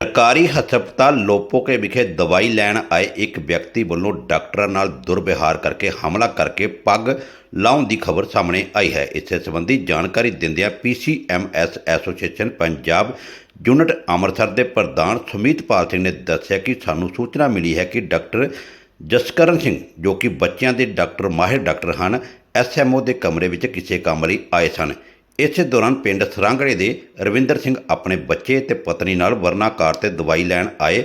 ਸਰਕਾਰੀ ਹਸਪਤਾਲ ਲੋਪੋਕੇ ਵਿਖੇ ਦਵਾਈ ਲੈਣ ਆਏ ਇੱਕ ਵਿਅਕਤੀ ਵੱਲੋਂ ਡਾਕਟਰਾਂ ਨਾਲ ਦੁਰਵਿਹਾਰ ਕਰਕੇ ਹਮਲਾ ਕਰਕੇ ਪੱਗ ਲਾਉਣ ਦੀ ਖਬਰ ਸਾਹਮਣੇ ਆਈ ਹੈ। ਇਸੇ ਸੰਬੰਧੀ ਜਾਣਕਾਰੀ ਦਿੰਦਿਆਂ PCMS association Punjab unit Amritsar ਦੇ ਪ੍ਰਧਾਨ ਸੁਮੀਤਪਾਲ ਸਿੰਘ ਨੇ ਦੱਸਿਆ ਕਿ ਸਾਨੂੰ ਸੂਚਨਾ ਮਿਲੀ ਹੈ ਕਿ ਡਾਕਟਰ ਜਸਕਰਨ ਸਿੰਘ, ਜੋ ਕਿ ਬੱਚਿਆਂ ਦੇ ਡਾਕਟਰ ਮਾਹਿਰ ਡਾਕਟਰ ਹਨ ਐਸਐਮਓ ਦੇ ਕਮਰੇ ਵਿੱਚ ਕਿਸੇ ਕੰਮ ਲਈ ਆਏ ਸਨ। ਇਸੇ ਦੌਰਾਨ ਪਿੰਡ ਸਰਾਂਗੜੇ ਦੇ ਰਵਿੰਦਰ ਸਿੰਘ ਆਪਣੇ ਬੱਚੇ ਤੇ ਪਤਨੀ ਨਾਲ ਵਰਨਾ ਕਾਰ ਤੇ ਦਵਾਈ ਲੈਣ ਆਏ।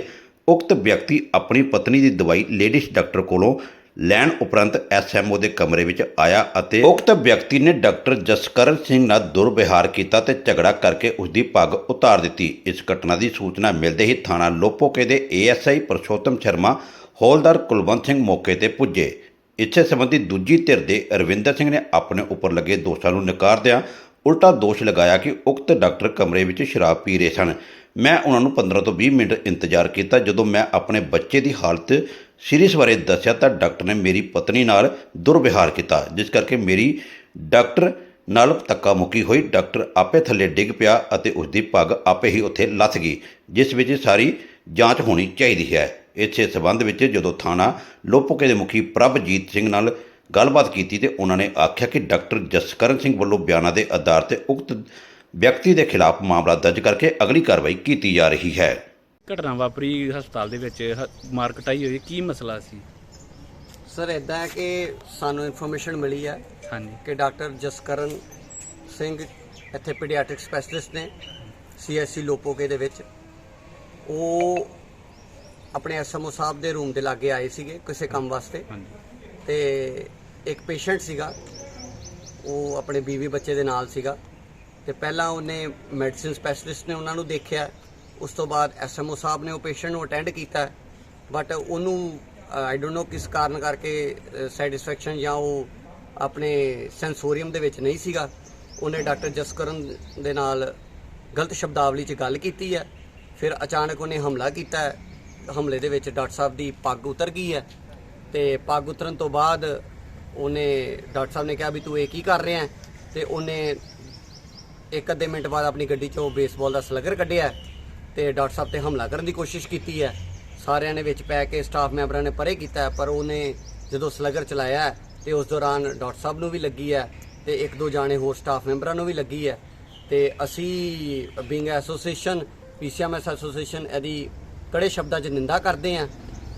ਉਕਤ ਵਿਅਕਤੀ ਆਪਣੀ ਪਤਨੀ ਦੀ ਦਵਾਈ ਲੇਡੀਜ਼ ਡਾਕਟਰ ਕੋਲੋਂ ਲੈਣ ਉਪਰੰਤ ਐਸਐਮਓ ਦੇ ਕਮਰੇ ਵਿੱਚ ਆਇਆ ਅਤੇ ਉਕਤ ਵਿਅਕਤੀ ਨੇ ਡਾਕਟਰ ਜਸਕਰਨ ਸਿੰਘ ਨਾਲ ਦੁਰਵਿਹਾਰ ਕੀਤਾ ਤੇ ਝਗੜਾ ਕਰਕੇ ਉਸ ਦੀ ਪੱਗ ਉਤਾਰ ਦਿੱਤੀ। ਇਸ ਘਟਨਾ ਦੀ ਸੂਚਨਾ ਮਿਲਦੇ ਹੀ ਥਾਣਾ ਲੋਪੋਕੇ ਦੇ ਏਐਸਆਈ ਪਰਸ਼ੋਤਮ ਸ਼ਰਮਾ, ਹੌਲਦਾਰ ਕੁਲਵੰਤ ਸਿੰਘ ਮੌਕੇ ਤੇ ਪੁੱਜੇ। ਇਸੇ ਸੰਬੰਧੀ ਦੂਜੀ ਧਿਰ ਦੇ ਰਵਿੰਦਰ ਸਿੰਘ ਨੇ ਆਪਣੇ ਉੱਪਰ ਲੱਗੇ ਦੋਸ਼ਾਂ ਨੂੰ ਨਕਾਰਦਿਆਂ ਉਲਟਾ ਦੋਸ਼ ਲਗਾਇਆ ਕਿ ਉਕਤ ਡਾਕਟਰ ਕਮਰੇ ਵਿੱਚ ਸ਼ਰਾਬ ਪੀ ਰਹੇ ਸਨ। ਮੈਂ ਉਹਨਾਂ ਨੂੰ 15 ਤੋਂ 20 ਮਿੰਟ ਇੰਤਜ਼ਾਰ ਕੀਤਾ। ਜਦੋਂ ਮੈਂ ਆਪਣੇ ਬੱਚੇ ਦੀ ਹਾਲਤ ਸੀਰੀਅਸ ਬਾਰੇ ਦੱਸਿਆ ਤਾਂ ਡਾਕਟਰ ਨੇ ਮੇਰੀ ਪਤਨੀ ਨਾਲ ਦੁਰਵਿਹਾਰ ਕੀਤਾ, ਜਿਸ ਕਰਕੇ ਮੇਰੀ ਡਾਕਟਰ ਨਾਲ ਧੱਕਾ ਮੁੱਕੀ ਹੋਈ। ਡਾਕਟਰ ਆਪੇ ਥੱਲੇ ਡਿੱਗ ਪਿਆ ਅਤੇ ਉਸ ਦੀ ਪੱਗ ਆਪੇ ਹੀ ਉੱਥੇ ਲੱਥ ਗਈ, ਜਿਸ ਵਿੱਚ ਸਾਰੀ ਜਾਂਚ ਹੋਣੀ ਚਾਹੀਦੀ ਹੈ। ਇਸੇ ਸਬੰਧ ਵਿੱਚ ਜਦੋਂ ਥਾਣਾ ਲੋਪੋਕੇ ਦੇ ਮੁਖੀ ਪ੍ਰਭਜੀਤ ਸਿੰਘ ਨਾਲ ਗੱਲਬਾਤ ਕੀਤੀ ਤੇ ਉਹਨਾਂ ਨੇ ਆਖਿਆ ਕਿ ਡਾਕਟਰ ਜਸਕਰਨ ਸਿੰਘ ਵੱਲੋਂ ਬਿਆਨਾਂ ਦੇ ਆਧਾਰ ਤੇ ਉਕਤ ਵਿਅਕਤੀ ਦੇ ਖਿਲਾਫ ਮਾਮਲਾ ਦਰਜ ਕਰਕੇ ਅਗਲੀ ਕਾਰਵਾਈ ਕੀਤੀ ਜਾ ਰਹੀ ਹੈ। ਘਟਨਾ ਵਾਪਰੀ ਹਸਪਤਾਲ ਦੇ ਵਿੱਚ ਹ- ਮਾਰ ਕਟਾਈ ਹੋਈ। ਕੀ ਮਸਲਾ ਸੀ? ਸਰ ਇਦਾਂ ਹੈ ਕਿ ਸਾਨੂੰ ਇਨਫੋਰਮੇਸ਼ਨ ਮਿਲੀ ਹੈ ਹਾਂਜੀ। ਕਿ ਡਾਕਟਰ ਜਸਕਰਨ ਸਿੰਘ ਇੱਥੇ ਪੀਡੀਆਟ੍ਰਿਕ ਸਪੈਸ਼ਲਿਸਟ ਨੇ ਸੀਐਸਸੀ ਲੋਪੋਕੇ ਦੇ ਵਿੱਚ। ਉਹ ਆਪਣੇ ਐਸਐਮਓ ਸਾਹਿਬ ਦੇ ਰੂਮ ਦੇ ਲਾਗੇ ਆਏ ਸੀਗੇ ਕਿਸੇ ਕੰਮ ਵਾਸਤੇ। ਹਾਂਜੀ। ਤੇ ਇੱਕ ਪੇਸ਼ੈਂਟ ਸੀਗਾ, ਉਹ ਆਪਣੇ ਬੀਵੀ ਬੱਚੇ ਦੇ ਨਾਲ ਸੀਗਾ ਤੇ ਪਹਿਲਾਂ ਉਹਨੇ ਮੈਡੀਸਿਨ ਸਪੈਸ਼ਲਿਸਟ ਨੇ ਉਹਨਾਂ ਨੂੰ ਦੇਖਿਆ। ਉਸ ਤੋਂ ਬਾਅਦ ਐਸਐਮਓ ਸਾਹਿਬ ਨੇ ਉਹ ਪੇਸ਼ੈਂਟ ਨੂੰ ਅਟੈਂਡ ਕੀਤਾ, ਬਟ ਉਹਨੂੰ ਆਈ ਡੋਨਟ ਨੋ ਕਿਸ ਕਾਰਨ ਕਰਕੇ ਸੈਟੀਸਫੈਕਸ਼ਨ ਜਾਂ ਉਹ ਆਪਣੇ ਸੈਂਸੋਰੀਅਮ ਦੇ ਵਿੱਚ ਨਹੀਂ ਸੀਗਾ। ਉਹਨੇ ਡਾਕਟਰ ਜਸਕਰਨ ਦੇ ਨਾਲ ਗਲਤ ਸ਼ਬਦਾਵਲੀ 'ਚ ਗੱਲ ਕੀਤੀ ਹੈ। ਫਿਰ ਅਚਾਨਕ ਉਹਨੇ ਹਮਲਾ ਕੀਤਾ ਹੈ। ਹਮਲੇ ਦੇ ਵਿੱਚ ਡਾਕਟਰ ਸਾਹਿਬ ਦੀ ਪੱਗ ਉਤਰ ਗਈ ਹੈ ਤੇ ਪੱਗ ਉਤਰਨ ਤੋਂ ਬਾਅਦ ਉਹਨੇ ਡਾਕਟਰ ਸਾਹਿਬ ਨੇ ਕਿਹਾ ਵੀ ਤੂੰ ਇਹ ਕੀ ਕਰ ਰਿਹਾ ਹੈ? ਤੇ ਉਹਨੇ ਇੱਕ ਅੱਧੇ ਮਿੰਟ ਬਾਅਦ ਆਪਣੀ ਗੱਡੀ ਚੋਂ ਬੇਸਬਾਲ ਦਾ ਸਲਗਰ ਕੱਢਿਆ ਤੇ ਡਾਕਟਰ ਸਾਹਿਬ ਤੇ ਹਮਲਾ ਕਰਨ ਦੀ ਕੋਸ਼ਿਸ਼ ਕੀਤੀ ਹੈ। ਸਾਰਿਆਂ ਨੇ ਵਿੱਚ ਪੈ ਕੇ ਸਟਾਫ ਮੈਂਬਰਾਂ ਨੇ ਪਰੇ ਕੀਤਾ ਪਰ ਉਹਨੇ ਜਦੋਂ ਸਲਗਰ ਚਲਾਇਆ ਹੈ, ਤੇ ਉਸ ਦੌਰਾਨ ਡਾਕਟਰ ਸਾਹਿਬ ਨੂੰ ਵੀ ਲੱਗੀ ਹੈ ਤੇ ਇੱਕ ਦੋ ਜਾਣੇ ਹੋਰ ਸਟਾਫ ਮੈਂਬਰਾਂ ਨੂੰ ਵੀ ਲੱਗੀ ਹੈ। ਤੇ ਅਸੀਂ ਬਿੰਗ ਐਸੋਸੀਏਸ਼ਨ ਪੀਸੀਐਮਐਸ ਐਸੋਸੀਏਸ਼ਨ ਇਹਦੀ ਕੜੇ ਸ਼ਬਦਾਂ 'ਚ ਨਿੰਦਾ ਕਰਦੇ ਹਾਂ।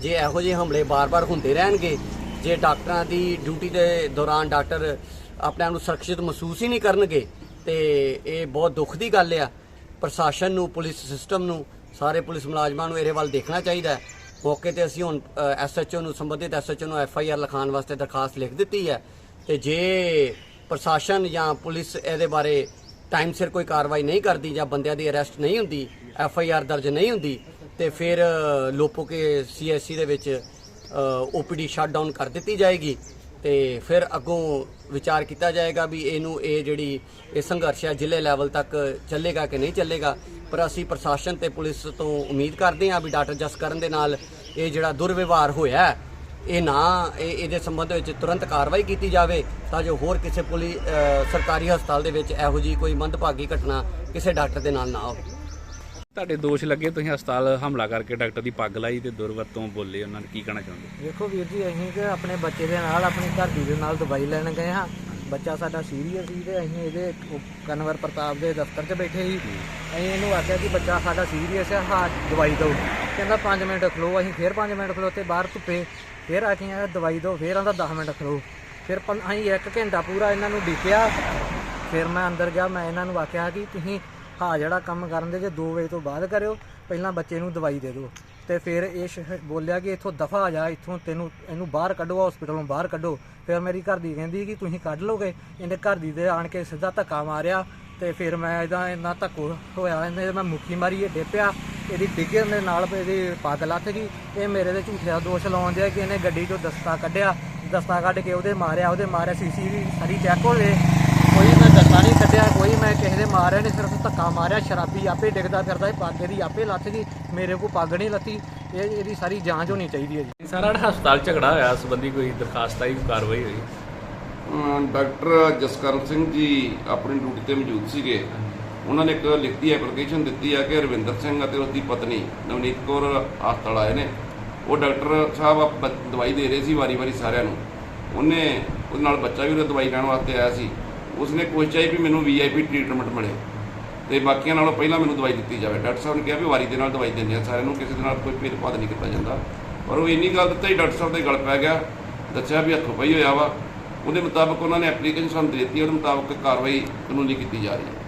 ਜੇ ਇਹੋ ਜਿਹੇ ਹਮਲੇ ਬਾਰ-ਬਾਰ ਹੁੰਦੇ ਰਹਿਣਗੇ ਜੇ ਡਾਕਟਰਾਂ ਦੀ ਡਿਊਟੀ ਦੇ ਦੌਰਾਨ ਡਾਕਟਰ ਆਪਣੇ ਆਪ ਨੂੰ ਸੁਰੱਖਿਅਤ ਮਹਿਸੂਸ ਹੀ ਨਹੀਂ ਕਰਨਗੇ, ਤੇ ਇਹ ਬਹੁਤ ਦੁੱਖ ਦੀ ਗੱਲ ਆ। ਪ੍ਰਸ਼ਾਸਨ ਨੂੰ, ਪੁਲਿਸ ਸਿਸਟਮ ਨੂੰ, ਸਾਰੇ ਪੁਲਿਸ ਮੁਲਾਜ਼ਮਾਂ ਨੂੰ ਇਹਦੇ ਵੱਲ ਦੇਖਣਾ ਚਾਹੀਦਾ ਹੈ। ਮੌਕੇ ਤੇ ਅਸੀਂ ਹੁਣ ਐਸਐਚਓ ਨੂੰ, ਸੰਬੰਧਿਤ ਐਸਐਚਓ ਨੂੰ ਐਫਆਈਆਰ ਲਿਖਾਉਣ ਵਾਸਤੇ ਦਰਖਾਸਤ ਲਿਖ ਦਿੱਤੀ ਹੈ। ਤੇ ਜੇ ਪ੍ਰਸ਼ਾਸਨ ਜਾਂ ਪੁਲਿਸ ਇਹਦੇ ਬਾਰੇ ਟਾਈਮ ਸਿਰ ਕੋਈ ਕਾਰਵਾਈ ਨਹੀਂ ਕਰਦੀ ਜਾਂ ਬੰਦਿਆਂ ਦੀ ਅਰੈਸਟ ਨਹੀਂ ਹੁੰਦੀ ਐਫਆਈਆਰ ਦਰਜ ਨਹੀਂ ਹੁੰਦੀ, ਤੇ ਫਿਰ ਲੋਪੋ ਕੇ ਸੀਐਸਸੀ ਦੇ ਵਿੱਚ ਓਪੀਡੀ ਸ਼ਟ ਡਾਊਨ ਕਰ ਦਿੱਤੀ ਜਾਏਗੀ ਤੇ ਫਿਰ ਅੱਗੋਂ ਵਿਚਾਰ ਕੀਤਾ ਜਾਏਗਾ ਵੀ ਇਹਨੂੰ ਇਹ ਜਿਹੜੀ ਇਹ ਸੰਘਰਸ਼ ਹੈ ਜ਼ਿਲ੍ਹੇ ਲੈਵਲ ਤੱਕ ਚੱਲੇਗਾ ਕਿ ਨਹੀਂ ਚੱਲੇਗਾ। ਪਰ ਅਸੀਂ ਪ੍ਰਸ਼ਾਸਨ ਤੇ ਪੁਲਿਸ ਤੋਂ ਉਮੀਦ ਕਰਦੇ ਹਾਂ ਵੀ ਡਾਕਟਰ ਜਸਕਰਨ ਦੇ ਨਾਲ ਇਹ ਜਿਹੜਾ ਦੁਰਵਿਵਹਾਰ ਹੋਇਆ ਇਹ ਨਾ ਇਹ ਇਹਦੇ ਸੰਬੰਧ ਵਿੱਚ ਤੁਰੰਤ ਕਾਰਵਾਈ ਕੀਤੀ ਜਾਵੇ ਤਾਂ ਜੋ ਹੋਰ ਕਿਸੇ ਪੁਲਿਸ ਸਰਕਾਰੀ ਹਸਪਤਾਲ ਦੇ ਵਿੱਚ ਇਹੋ ਜੀ ਕੋਈ ਮੰਦਭਾਗੀ ਘਟਨਾ ਕਿਸੇ ਡਾਕਟਰ ਦੇ ਨਾਲ ਨਾ ਹੋਵੇ। ਤੁਹਾਡੇ ਦੋਸ਼ ਲੱਗੇ, ਤੁਸੀਂ ਹਸਪਤਾਲ ਹਮਲਾ ਕਰਕੇ ਡਾਕਟਰ ਦੀ ਪੱਗ ਲਾਈ ਤੇ ਦੁਰਵਰਤੋਂ ਬੋਲੇ ਉਹਨਾਂ ਨੇ, ਕੀ ਕਹਿਣਾ ਚਾਹੁੰਦੇ? ਵੇਖੋ ਵੀਰ ਜੀ, ਅਸੀਂ ਕਿ ਆਪਣੇ ਬੱਚੇ ਦੇ ਨਾਲ, ਆਪਣੀ ਘਰ ਦੀ ਦੇ ਨਾਲ ਦਵਾਈ ਲੈਣ ਗਏ ਹਾਂ। ਬੱਚਾ ਸਾਡਾ ਸੀਰੀਅਸ ਸੀ ਤੇ ਅਸੀਂ ਇਹਦੇ ਉਹ ਕਨਵਰ ਪ੍ਰਤਾਪ ਦੇ ਦਫ਼ਤਰ 'ਚ ਬੈਠੇ ਸੀ। ਅਸੀਂ ਇਹਨੂੰ ਆਖਿਆ ਕਿ ਬੱਚਾ ਸਾਡਾ ਸੀਰੀਅਸ ਹੈ ਹਾਂ, ਦਵਾਈ ਦਿਓ। ਕਹਿੰਦਾ 5 ਮਿੰਟ ਖਲੋ, ਅਸੀਂ ਫਿਰ 5 ਮਿੰਟ ਖਲੋਤੇ ਬਾਹਰ ਧੁੱਪੇ। ਫਿਰ ਆ ਕੇ ਦਵਾਈ ਦਿਓ, ਫਿਰ ਆਂਦਾ 10 ਮਿੰਟ ਖਲੋ। ਫਿਰ ਪੰ- ਅਸੀਂ ਇੱਕ ਘੰਟਾ ਪੂਰਾ ਇਹਨਾਂ ਨੂੰ ਡਿੱਕਿਆ ਫਿਰ ਮੈਂ ਅੰਦਰ ਗਿਆ, ਮੈਂ ਇਹਨਾਂ ਨੂੰ ਆਖਿਆ ਕਿ ਤੁਸੀਂ ਹਾਂ ਜਿਹੜਾ ਕੰਮ ਕਰਨ ਦੇ ਜੇ 2 ਵਜੇ ਤੋਂ ਬਾਅਦ ਕਰਿਓ, ਪਹਿਲਾਂ ਬੱਚੇ ਨੂੰ ਦਵਾਈ ਦੇ ਦਿਓ। ਤੇ ਫਿਰ ਇਹ ਸ਼- ਬੋਲਿਆ ਕਿ ਇੱਥੋਂ ਦਫਾ ਆ ਜਾ, ਇੱਥੋਂ ਤੈਨੂੰ, ਇਹਨੂੰ ਬਾਹਰ ਕੱਢੋ ਹਸਪੀਟਲੋਂ ਬਾਹਰ ਕੱਢੋ। ਫਿਰ ਮੇਰੀ ਘਰ ਦੀ ਕਹਿੰਦੀ ਕਿ ਤੁਸੀਂ ਕੱਢ ਲੋਗੇ ਇਹਨੇ ਘਰ ਦੀ ਦੇ ਆਣ ਕੇ ਸਿੱਧਾ ਧੱਕਾ ਮਾਰਿਆ ਤੇ ਫਿਰ ਮੈਂ ਇਹਦਾ ਇੰਨਾ ਧੱਕੋ ਹੋਇਆ, ਇਹਨੇ ਮੈਂ ਮੁੱਕੀ ਮਾਰੀ, ਇਹ ਡੇਪਿਆ, ਇਹਦੀ ਡਿੱਗਣ ਦੇ ਨਾਲ ਇਹਦੀ ਪੱਗ ਲੱਥ ਗਈ। ਇਹ ਮੇਰੇ ਦੇ ਝੂਠੇ ਦਾ ਦੋਸ਼ ਲਾਉਂਦੇ ਆ ਕਿ ਇਹਨੇ ਗੱਡੀ ਚੋਂ ਦਸਤਾ ਕੱਢਿਆ। ਦਸਤਾ ਕੱਢ ਕੇ ਉਹਦੇ ਮਾਰਿਆ ਉਹਦੇ ਮਾਰਿਆ ਸੀਸੀ ਵੀ ਸਾਰੀ ਚੈੱਕ ਹੋ ਗਏ। ਦਸਤਾ ਨਹੀਂ ਕੱਢਿਆ ਕੋਈ ਮੈਂ ਕਿਸੇ ਦੇ ਮਾਰਿਆ ਨਹੀਂ ਸਿਰਫ ਧੱਕਾ ਮਾਰਿਆ ਸ਼ਰਾਬੀ ਆਪੇ ਡਿੱਗਦਾ ਫਿਰਦਾ ਇਹ ਪੱਗ ਦੀ ਆਪੇ ਲੱਥ ਗਈ ਮੇਰੇ ਕੋ ਪੱਗ ਨਹੀਂ ਲੱਥੀ ਇਹ ਇਹਦੀ ਸਾਰੀ ਜਾਂਚ ਹੋਣੀ ਚਾਹੀਦੀ ਹੈ ਜੀ। ਸਾਰਾ ਹਸਪਤਾਲ ਝਗੜਾ ਹੋਇਆ ਸੰਬੰਧੀ ਕੋਈ ਦਰਖਾਸਤ ਆਈ ਕਾਰਵਾਈ ਹੋਈ? ਡਾਕਟਰ ਜਸਕਰਨ ਸਿੰਘ ਜੀ ਆਪਣੀ ਡਿਊਟੀ ਤੇ ਮੌਜੂਦ ਸੀਗੇ। ਉਹਨਾਂ ਨੇ ਇੱਕ ਲਿਖਤੀ ਐਪਲੀਕੇਸ਼ਨ ਦਿੱਤੀ ਹੈ ਕਿ ਰਵਿੰਦਰ ਸਿੰਘ ਅਤੇ ਉਸ ਦੀ ਪਤਨੀ ਨਵਨੀਤ ਕੌਰ ਹਸਪਤਾਲ ਆਏ ਨੇ। ਉਹ ਡਾਕਟਰ ਸਾਹਿਬ ਆਪ ਦਵਾਈ ਦੇ ਰਹੇ ਸੀ ਵਾਰੀ-ਵਾਰੀ ਸਾਰਿਆਂ ਨੂੰ। ਉਹਨੇ ਉਹਦੇ ਨਾਲ ਬੱਚਾ ਵੀ ਉਹਦਾ ਦਵਾਈ ਲੈਣ ਵਾਸਤੇ ਆਇਆ ਸੀ। ਉਸਨੇ ਕੋਸ਼ਿਸ਼ ਚਾਹੀ ਵੀ ਮੈਨੂੰ ਵੀਆਈਪੀ ਟ੍ਰੀਟਮੈਂਟ ਮਿਲੇ। ਤੇ ਬਾਕੀਆਂ ਨਾਲੋਂ ਪਹਿਲਾਂ ਮੈਨੂੰ ਦਵਾਈ ਦਿੱਤੀ ਜਾਵੇ। ਡਾਕਟਰ ਸਾਹਿਬ ਨੇ ਕਿਹਾ ਵੀ ਵਾਰੀ ਦੇ ਨਾਲ ਦਵਾਈ ਦਿੰਦੇ ਆ। ਸਾਰਿਆਂ ਨੂੰ ਕਿਸੇ ਦੇ ਨਾਲ ਕੋਈ ਭੇਦਭਾਵ ਨਹੀਂ ਕੀਤਾ ਜਾਂਦਾ। ਪਰ ਉਹ ਇੰਨੀ ਗੱਲ ਦਿੱਤਾ ਹੀ ਡਾਕਟਰ ਸਾਹਿਬ ਦੇ ਗਲ ਪੈ ਗਿਆ। ਦੱਸਿਆ ਵੀ ਹੱਥੋਂ ਪਈ ਹੋਇਆ ਵਾ। ਉਹਦੇ ਮੁਤਾਬਕ ਉਹਨਾਂ ਨੇ ਐਪਲੀਕੇਸ਼ਨ ਸਾਨੂੰ ਦੇ ਦਿੱਤੀ, ਉਹਦੇ ਮੁਤਾਬਕ ਕਾਰਵਾਈ ਕਾਨੂੰਨੀ ਕੀਤੀ ਜਾ ਰਹੀ ਹੈ।